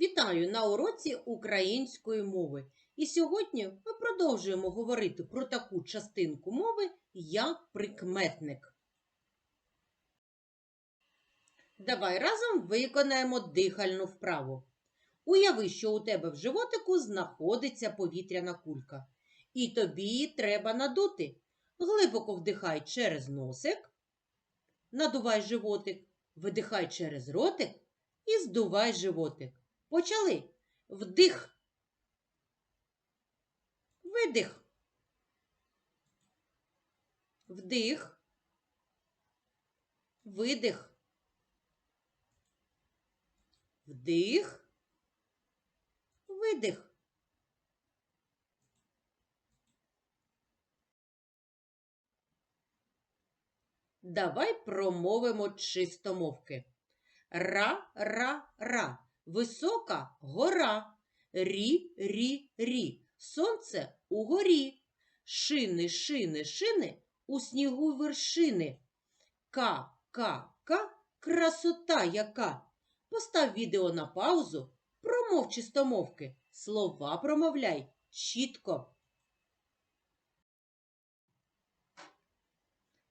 Вітаю на уроці української мови. І сьогодні ми продовжуємо говорити про таку частинку мови, як прикметник. Давай разом виконаємо дихальну вправу. Уяви, що у тебе в животику знаходиться повітряна кулька. І тобі її треба надути. Глибоко вдихай через носик, надувай животик, видихай через ротик і здувай животик. Почали. Вдих. Видих. Вдих. Видих. Вдих. Видих. Давай промовимо чистомовки. Ра-ра-ра. Висока гора. Рі-рі-рі. Сонце угорі. Шини, шини, шини у снігу вершини. Ка-ка-ка. Красота яка. Постав відео на паузу. Промов чистомовки. Слова промовляй чітко.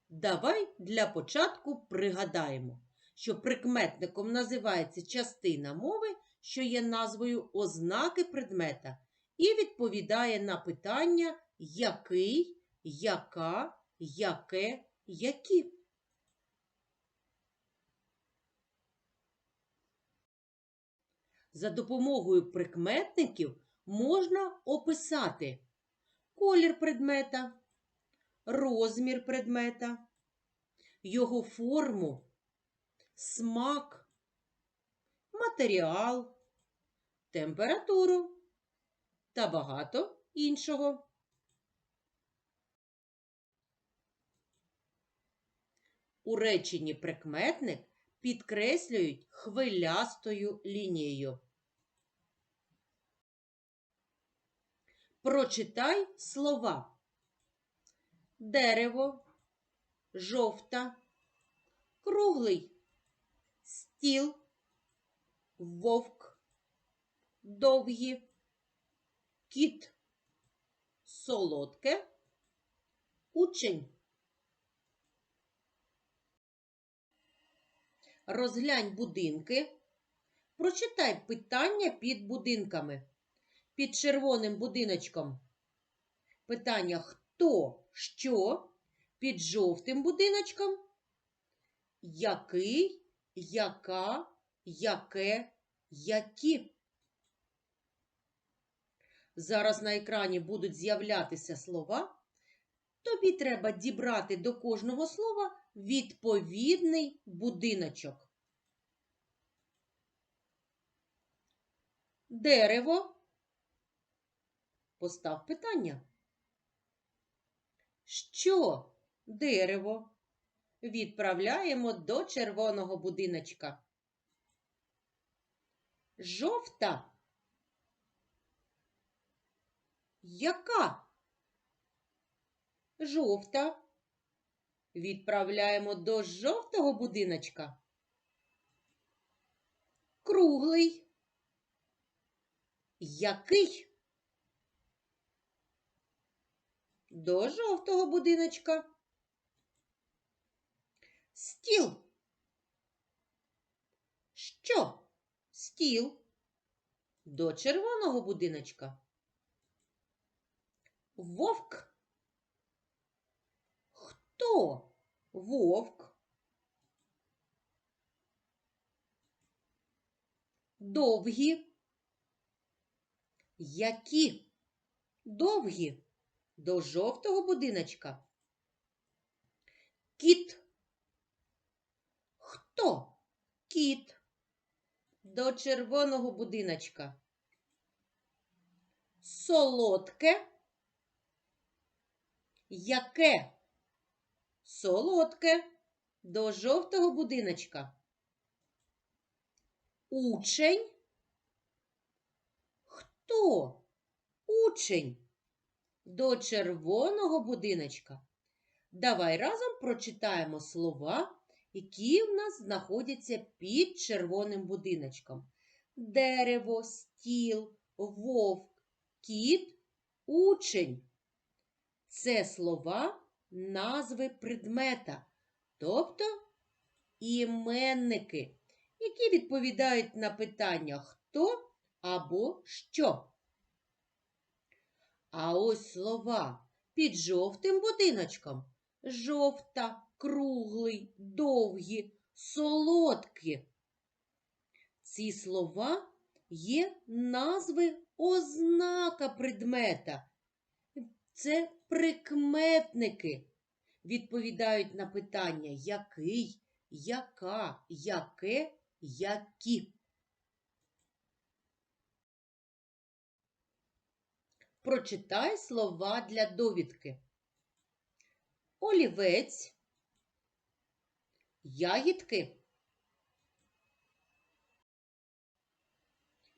Давай для початку пригадаємо, що прикметником називається частина мови, що є назвою ознаки предмета, і відповідає на питання який, яка, яке, які. За допомогою прикметників можна описати колір предмета, розмір предмета, його форму, смак, матеріал, температуру та багато іншого. У реченні прикметник підкреслюють хвилястою лінією. Прочитай слова дерево, жовта, круглий, стіл, вовк, довгі, кіт, солодке, учень. Розглянь будинки. Прочитай питання під будинками. Під червоним будиночком. Питання хто, що? Під жовтим будиночком. Який, яка, яке, які. Зараз на екрані будуть з'являтися слова. Тобі треба дібрати до кожного слова відповідний будиночок. Дерево. Постав питання. Що дерево? Відправляємо до червоного будиночка. Жовта. Яка? Жовта. Відправляємо до жовтого будиночка. Круглий. Який? До жовтого будиночка. Стіл. Що? Стіл. До червоного будиночка. Вовк. Хто? Вовк. Довгі. Які? Довгі до жовтого будиночка. Кіт. Хто? Кіт. До червоного будиночка. Солодке. Яке? Солодке. До жовтого будиночка. Учень. Хто? Учень до червоного будиночка. Давай разом прочитаємо слова, які в нас знаходяться під червоним будиночком. дерево, стіл, вовк, кіт, учень. Це слова назви предмета, тобто іменники, які відповідають на питання хто або що. А ось слова під жовтим будиночком жовта, круглий, довгі, солодкі. Ці слова є назви ознака предмета. Це прикметники. Відповідають на питання який, яка, яке, які. Прочитай слова для довідки. Олівець, ягідки.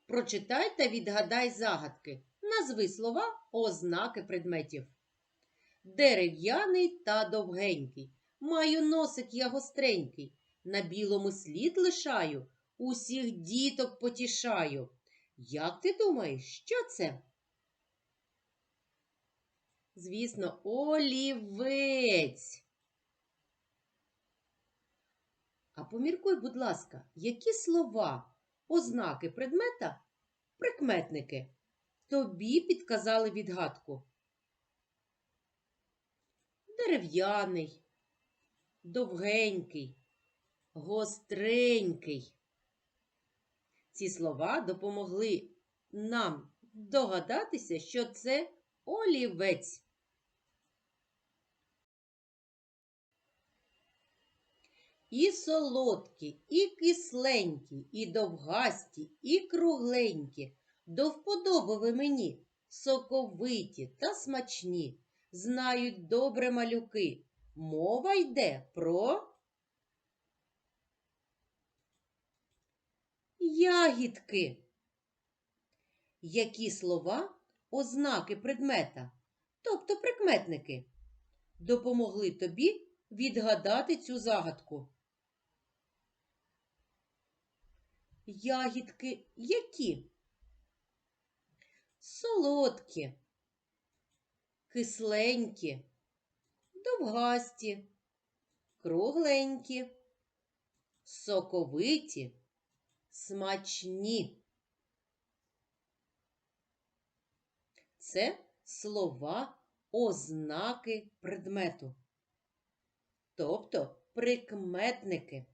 Прочитай та відгадай загадки. Назви слова ознаки предметів. Дерев'яний та довгенький. Маю носик я гостренький. На білому слід лишаю, усіх діток потішаю. Як ти думаєш, що це? Звісно, олівець. А поміркуй, будь ласка, які слова, ознаки предмета, прикметники тобі підказали відгадку? Дерев'яний, довгенький, гостренький. Ці слова допомогли нам догадатися, що це олівець. І солодкі, і кисленькі, і довгасті, і кругленькі, до вподоби ви мені, соковиті та смачні, знають добре малюки. Мова йде про ягідки. Які слова ознаки предмета, тобто прикметники, допомогли тобі відгадати цю загадку. Ягідки які? Солодкі, кисленькі, довгасті, кругленькі, соковиті, смачні. це слова ознаки предмету, тобто прикметники.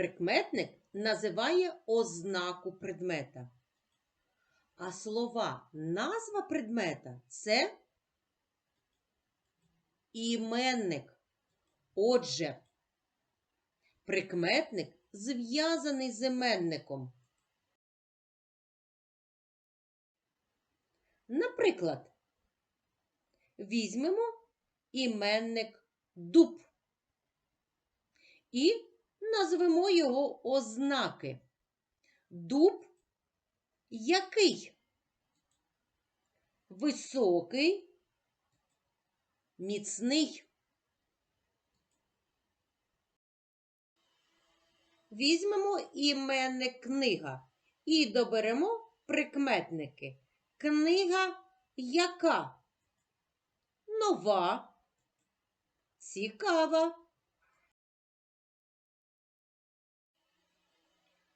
Прикметник називає ознаку предмета. А слова назва предмета це іменник. Отже, прикметник зв'язаний з іменником. Наприклад, візьмемо іменник дуб і назвемо його ознаки. Дуб який? Високий, міцний. Візьмемо іменник книга і доберемо прикметники. Книга яка? Нова, цікава.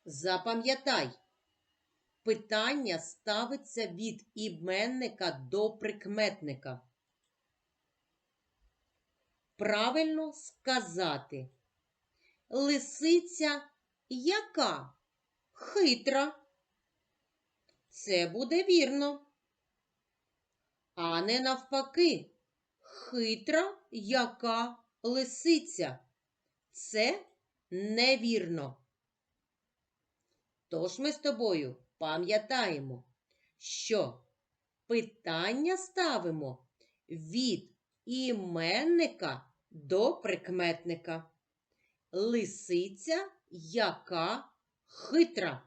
Запам'ятай, питання ставиться від іменника до прикметника. Правильно сказати. Лисиця яка? Хитра. Це буде вірно. А не навпаки, хитра яка лисиця. Це невірно. Тож ми з тобою пам'ятаємо, що питання ставимо від іменника до прикметника. Лисиця яка хитра.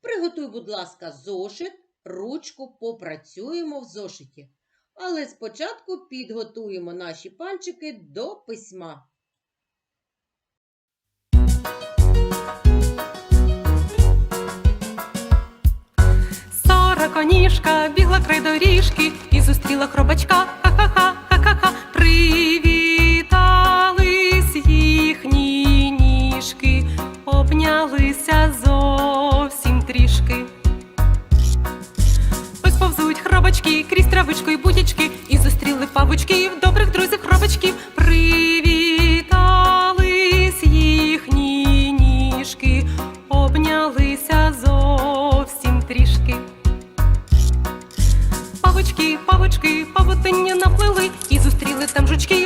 Приготуй, будь ласка, зошит, ручку попрацюємо в зошиті. Але спочатку підготуємо наші пальчики до письма. Сороконіжка бігла край доріжки і зустріла хробачка. Ха-ха-ха, ха-ха-ха. Привітались їхні ніжки, обнялися зовсім трішки. І будячки, і зустріли павучків, добрих друзів хробачків. Привітались їхні ніжки, обнялися зовсім трішки. Павочки, павочки, павутиння наплили і зустріли там жучків,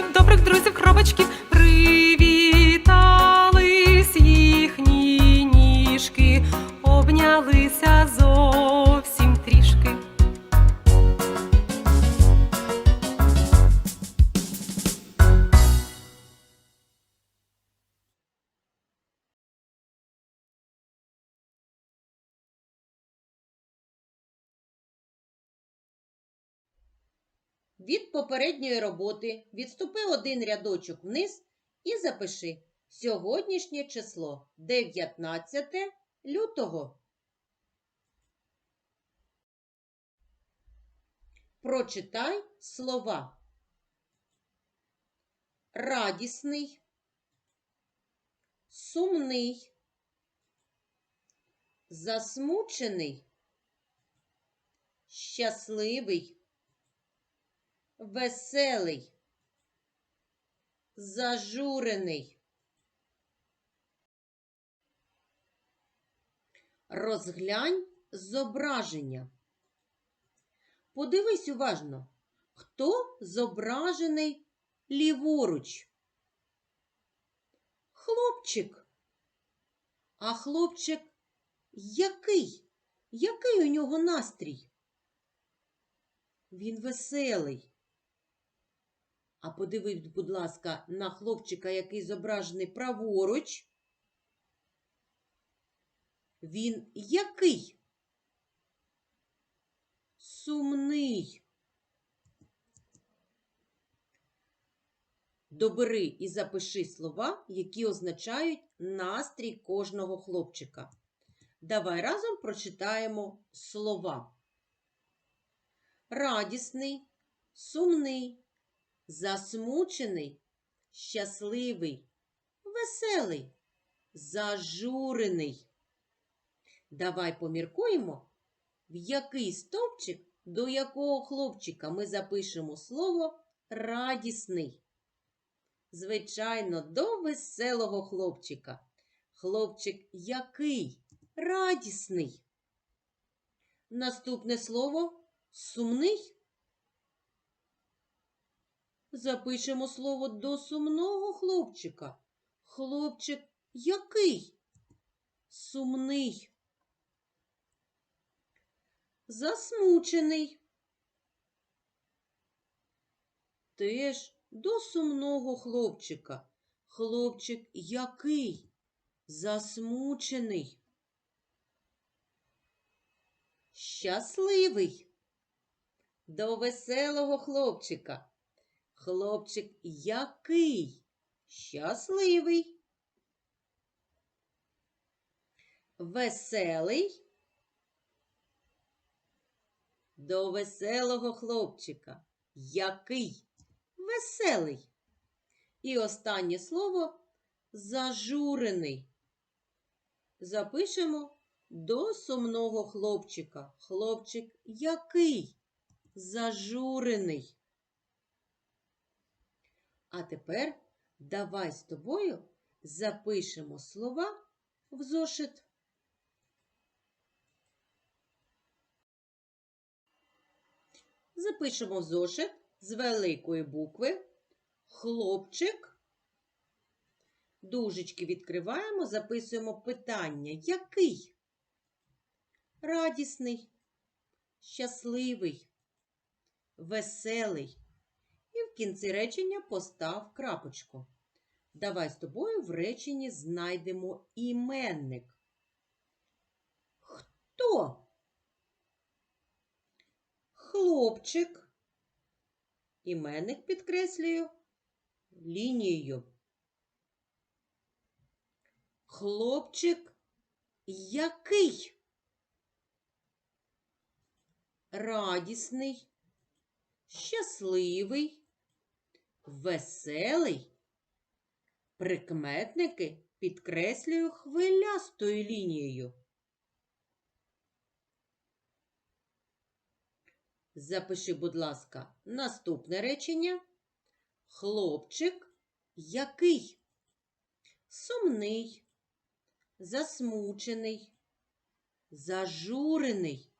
Від попередньої роботи. Відступи один рядочок вниз і запиши. Сьогоднішнє число 19 лютого. Прочитай слова. Радісний, сумний, засмучений, щасливий веселий, зажурений. Розглянь зображення. Подивись уважно, хто зображений ліворуч. Хлопчик. А хлопчик який? Який у нього настрій? Він веселий. А подивись, будь ласка, на хлопчика, який зображений праворуч. Він який? Сумний. Добери і запиши слова, які означають настрій кожного хлопчика. Давай разом прочитаємо слова радісний, сумний, засмучений, щасливий, веселий, зажурений. Давай поміркуємо, в який стовпчик до якого хлопчика ми запишемо слово радісний. Звичайно, до веселого хлопчика. Хлопчик який? Радісний. Наступне слово Сумний? Запишемо слово до сумного хлопчика. Хлопчик який? Сумний. Засмучений. Теж до сумного хлопчика. Хлопчик який? Засмучений. Щасливий до веселого хлопчика. Хлопчик який? Щасливий. Веселий. До веселого хлопчика. Який? Веселий. І останнє слово зажурений. Запишемо до сумного хлопчика. Хлопчик який? зажурений. А тепер давай з тобою запишемо слова в зошит. Запишемо в зошит з великої букви хлопчик. Дужечки відкриваємо, записуємо питання. Який? Радісний, щасливий, веселий. Кінці речення постав крапочку. Давай з тобою в реченні знайдемо іменник. Хто? Хлопчик, Іменник підкреслюю лінією. Хлопчик який? Радісний, щасливий, веселий. Прикметники підкреслюю хвилястою лінією. Запиши, будь ласка, наступне речення. Хлопчик який? Сумний, засмучений, зажурений.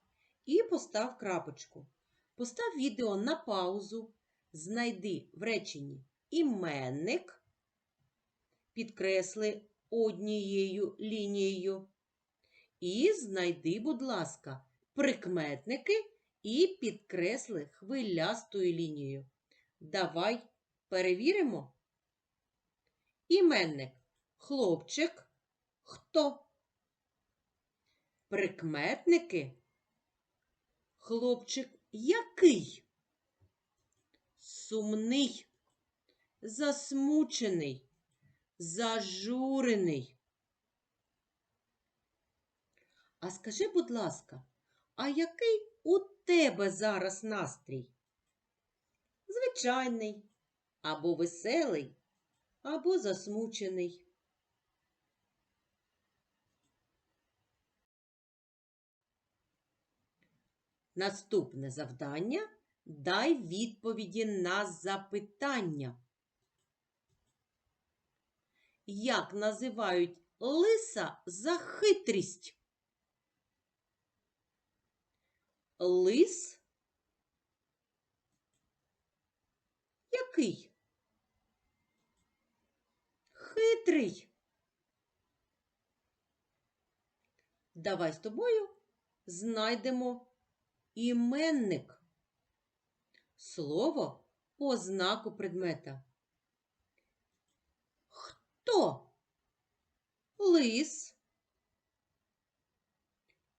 І постав крапочку. Постав відео на паузу. Знайди в реченні іменник, підкресли однією лінією. І знайди, будь ласка, прикметники і підкресли хвилястою лінією. Давай перевіримо. Іменник хлопчик. Хто? Прикметники. Хлопчик який? Сумний, засмучений, зажурений. А скажи, будь ласка, а який у тебе зараз настрій? Звичайний, або веселий, або засмучений. Наступне завдання дай відповіді на запитання. Як називають лиса за хитрість? Лис який? Хитрий. Давай з тобою знайдемо іменник. Слово по знаку предмета. Хто? Лис.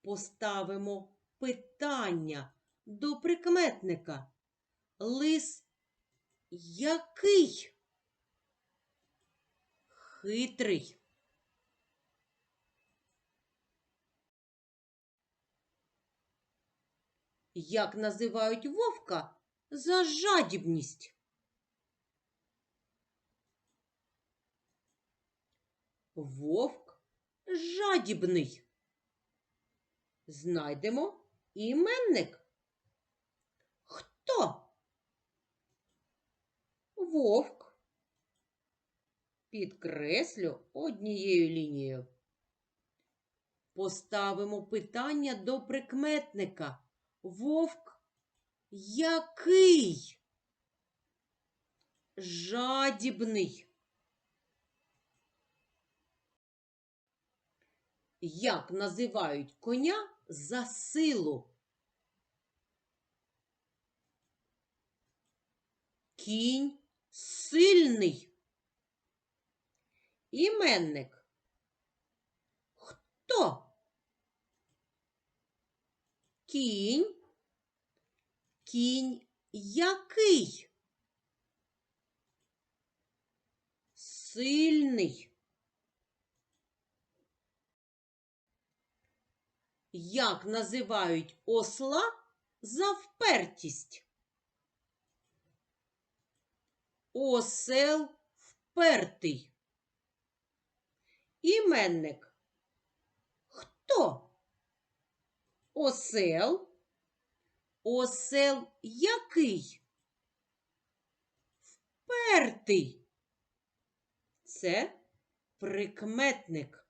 Поставимо питання до прикметника. Лис який? Хитрий. Як називають вовка за жадібність? Вовк жадібний. Знайдемо іменник. Хто? Вовк. Підкреслю однією лінією. Поставимо питання до прикметника. Вовк який? Жадібний. Як називають коня за силу? Кінь сильний. Іменник. Хто? Кінь. Кінь який? Сильний. Як називають осла за впертість? Осел впертий. Іменник. Хто? Осел. Осел який? Впертий. Це прикметник.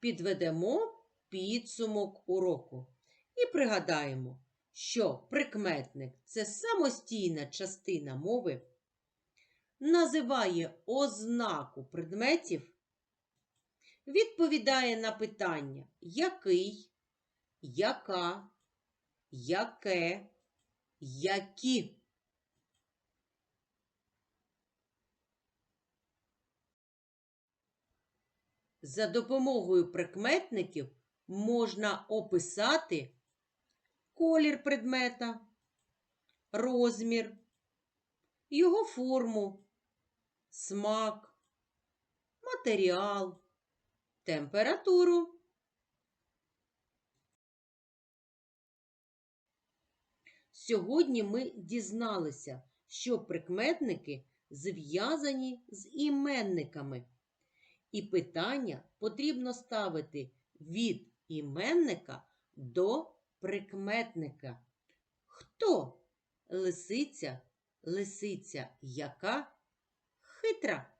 Підведемо підсумок уроку і пригадаємо, що прикметник це самостійна частина мови, називає ознаку предметів, відповідає на питання який, яка, яке, які. За допомогою прикметників можна описати колір предмета, розмір, його форму, смак, матеріал, температуру. Сьогодні ми дізналися, що прикметники зв'язані з іменниками. І питання потрібно ставити від іменника до прикметника. Хто лисиця, лисиця яка хитра?